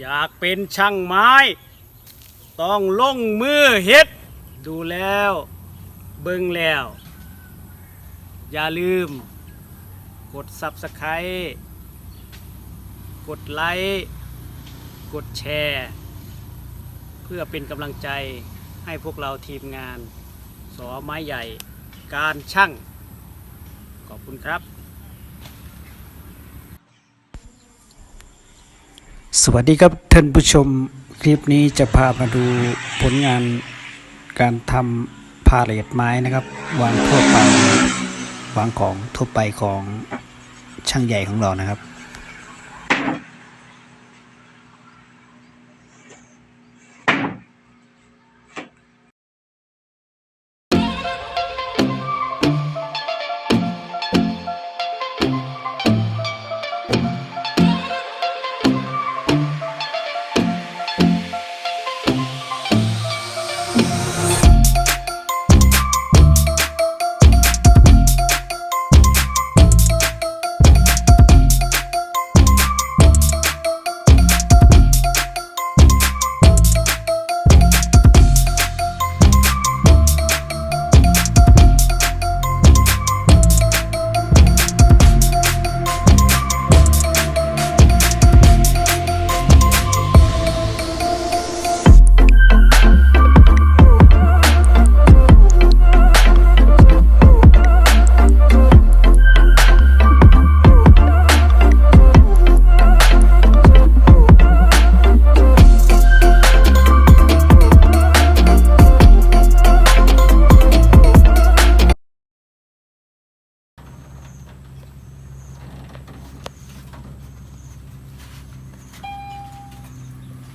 อยากเป็นช่างไม้ ต้องลงมือเฮ็ด ดูแล้ว เบิ่งแล้ว อย่าลืม กด Subscribe กดไลค์กดแชร์ เพื่อเป็นกำลังใจให้พวกเราทีมงาน สอไม้ใหญ่การช่าง ขอบคุณครับ สวัสดีครับท่านผู้ชมคลิปนี้จะพามาดูผลงานการทำพาเลทไม้นะครับ วางทั่วไปวางของทั่วไปของช่างใหญ่ของเรานะครับ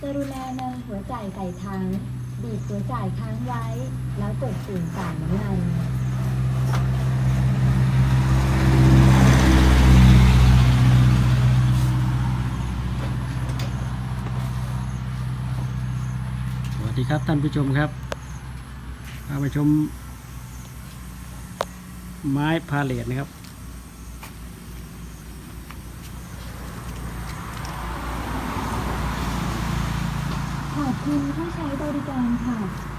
กรุณานำหัวจ่ายใส่ถังบีบหัวจ่ายค้างไว้ แล้วกดปุ่มจ่ายเงินสวัสดีครับท่านผู้ชมครับพามาชมไม้พาเลทนะครับ ขอบคุณผู้ใช้บริการค่ะ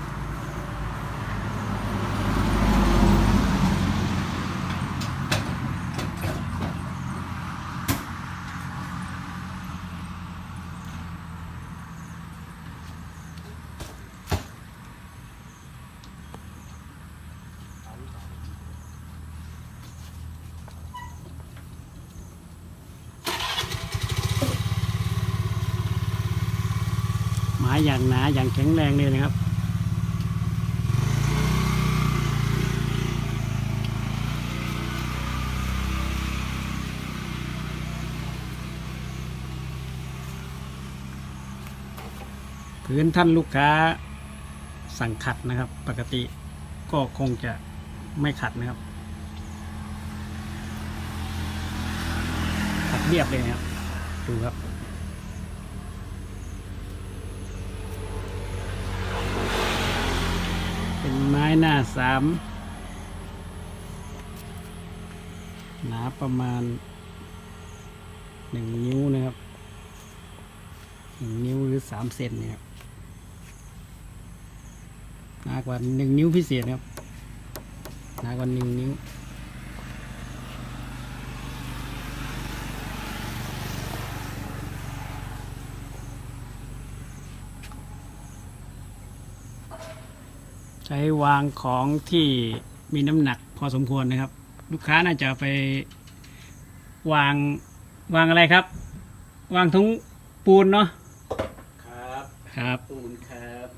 อย่างหนาอย่างแข็งแรงเลยนะครับพื้นท่านลูกค้าสั่งขัดนะครับ ปกติก็คงจะไม่ขัดนะครับ ขัดเรียบเลยนะครับ ดูครับ เป็นไม้หน้าสามหนาประมาณหนึ่งนิ้วนะครับหนึ่งนิ้วหรือสามเซนเนี่ยครับหนากว่าหนึ่งนิ้วพิเศษนะครับหนากว่าหนึ่งนิ้ว ช้วางของที่มีน้ำหนักพอสมควรนะครับ ลูกค้าน่าจะไปวางวางอะไรครับ วางทุงปูนเนาะครับครับปูนครับ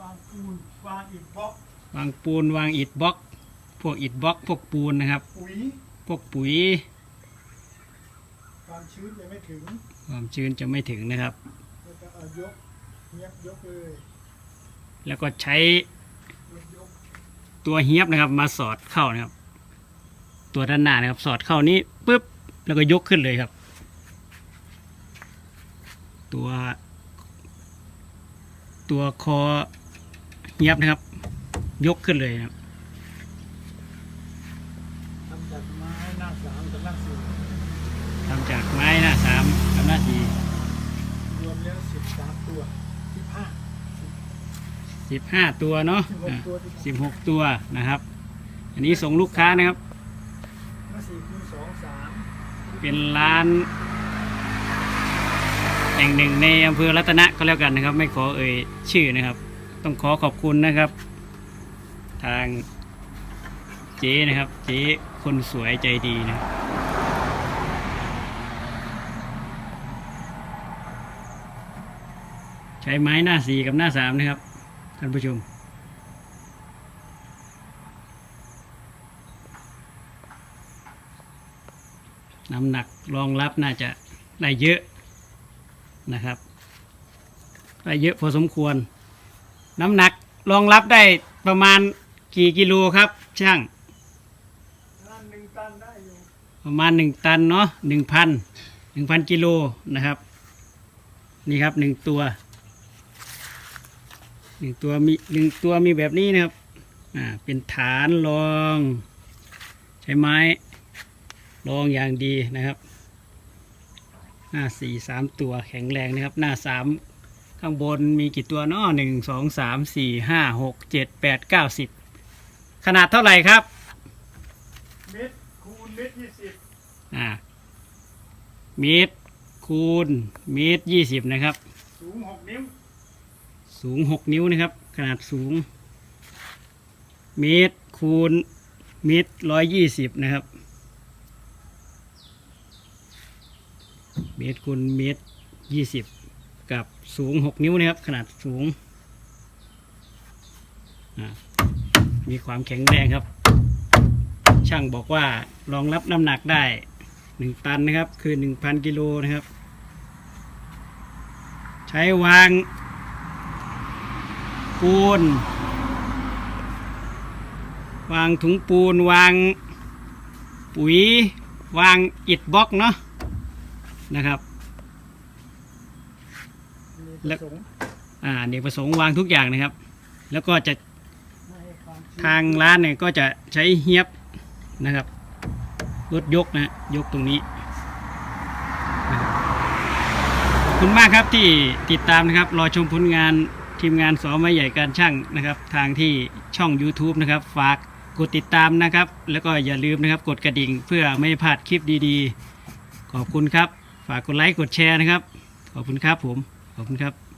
วางปูนวางอิฐบล็อกวางปูนวางอิฐบล็อก พวกอิฐบล็อก พวกปูนนะครับ ปุ๋ยพวกปุ๋ย ความชื้นยังไม่ถึงความชื้นจะไม่ถึงนะครับ แล้วก็เอายกเงียบยกเลย แล้วก็ใช้ตัวเฮียบนะครับ มาสอดเข้านะครับ ตัวด้านหน้านะครับ สอดเข้านี้ปุ๊บแล้วก็ยกขึ้นเลยครับ ตัว ตัวคอเฮียบนะครับ ยกขึ้นเลยนะครับทำจากไม้หน้าสามกับหน้าสี่ทำจากไม้หน้าสามกับสามตัวสิบห้า สิบห้าตัวเนาะสิบหกอ่าตัวสิบหกตัวนะครับ อันนี้ส่งลูกค้านะครับมาสี่คูณสองสามเป็นร้าน แห่งหนึ่งในอำเภอรัตนะก็แล้วกันนะครับ ไม่ขอเอ่ยชื่อนะครับ ต้องขอขอบคุณนะครับ ทางเจ๊นะครับ เจ๊คนสวยใจดีนะครับใช้ไม้หน้าสี่กับหน้าสามนะครับ ท่านผู้ชม น้ำหนักรองรับน่าจะได้เยอะนะครับ ได้เยอะพอสมควร น้ำหนักรองรับได้ประมาณกี่กิโลครับ ช่างนั่นหนึ่งตันได้อยู่ประมาณหนึ่งตันเนาะหนึ่งพันหนึ่งพันกิโลนะครับ นี่ครับหนึ่งตัว หนึ่งตัวมีหนึ่งตัวมีแบบนี้นะครับ อ่า เป็นฐานรอง ใช้ไม้รองอย่างดีนะครับ หน้าสี่สามตัวแข็งแรงนะครับ หน้าสามข้างบนมีกี่ตัวเนาะหนึ่งสองสามสี่ห้าหกเจ็ดแปดเก้าสิบขนาดเท่าไหร่ครับเมตรคูณเมตรยี่สิบอ่าเมตรคูณเมตรยี่สิบนะครับ สูงหกนิ้ว สูงหกนิ้วนะครับ ขนาดสูง เมตรคูณเมตรร้อยยี่สิบนะครับ เมตรคูณเมตรยี่สิบกับสูงหกนิ้วนะครับ ขนาดสูง มีความแข็งแรงครับ ช่างบอกว่ารองรับน้ำหนักได้หนึ่งตันนะครับ คือหนึ่งพันกิโลนะครับ ใช้วาง ปูน วางถุงปูน วางปุ๋ย วางอิฐบล็อกเนาะนะครับมีแล้วประสงค์อ่าเด็กประสงค์วางทุกอย่างนะครับ แล้วก็จะไม่ให้ความชื้นทางร้านเนี่ยก็จะใช้เฮียบนะครับรถยกนะยกตรงนี้นะครับขอบคุณมากครับที่ติดตามนะครับ รอชมผลงาน ทีมงานสอไม้ใหญ่การช่างนะครับ ทางที่ช่อง YouTube นะครับ ฝากกดติดตามนะครับ แล้วก็อย่าลืมนะครับ กดกระดิ่งเพื่อไม่พลาดคลิปดีๆ ขอบคุณครับ ฝากกดไลค์กดแชร์นะครับ ขอบคุณครับผม ขอบคุณครับ